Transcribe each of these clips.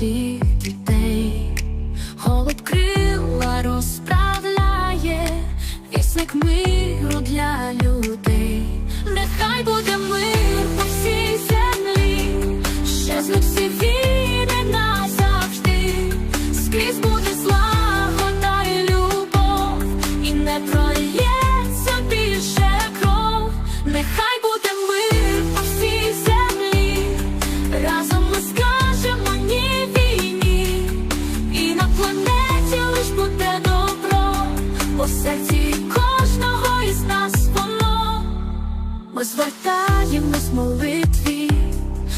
всіх дітей, голуб крила розправляє, вісник ми. кожного із нас воно, ми звертаємось молитві,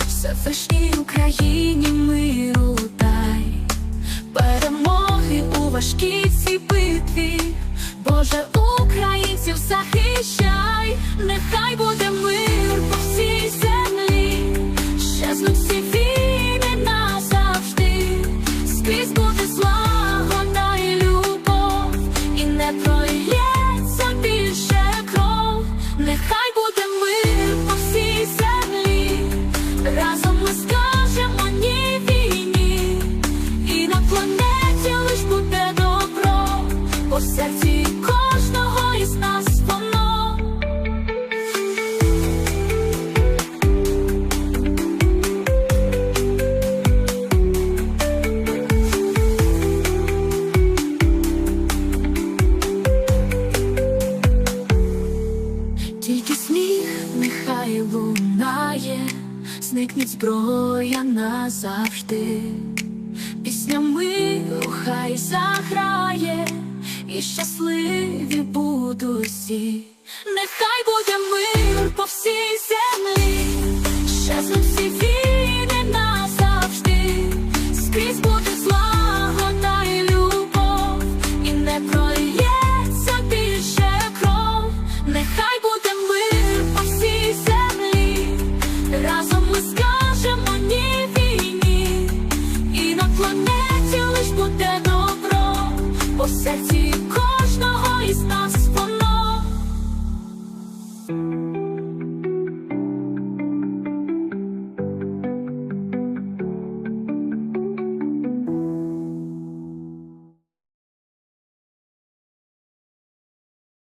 все Всевишній Україні миру дай. Перемоги у важкій цій битві, Боже українців захисти. серці кожного із нас воно нехай лунає, зникнеть зброя назавжди. Пісня миру хай заграє і щасливі будуть всі. Нехай буде мир по всій землі, щезнуть всі війни назавжди, скрізь буде злагода і любов, і не прольється більше кров, нехай буде мир по всій землі, разом ми скажемо ні війні, і на планеті лиш буде добро, по серці.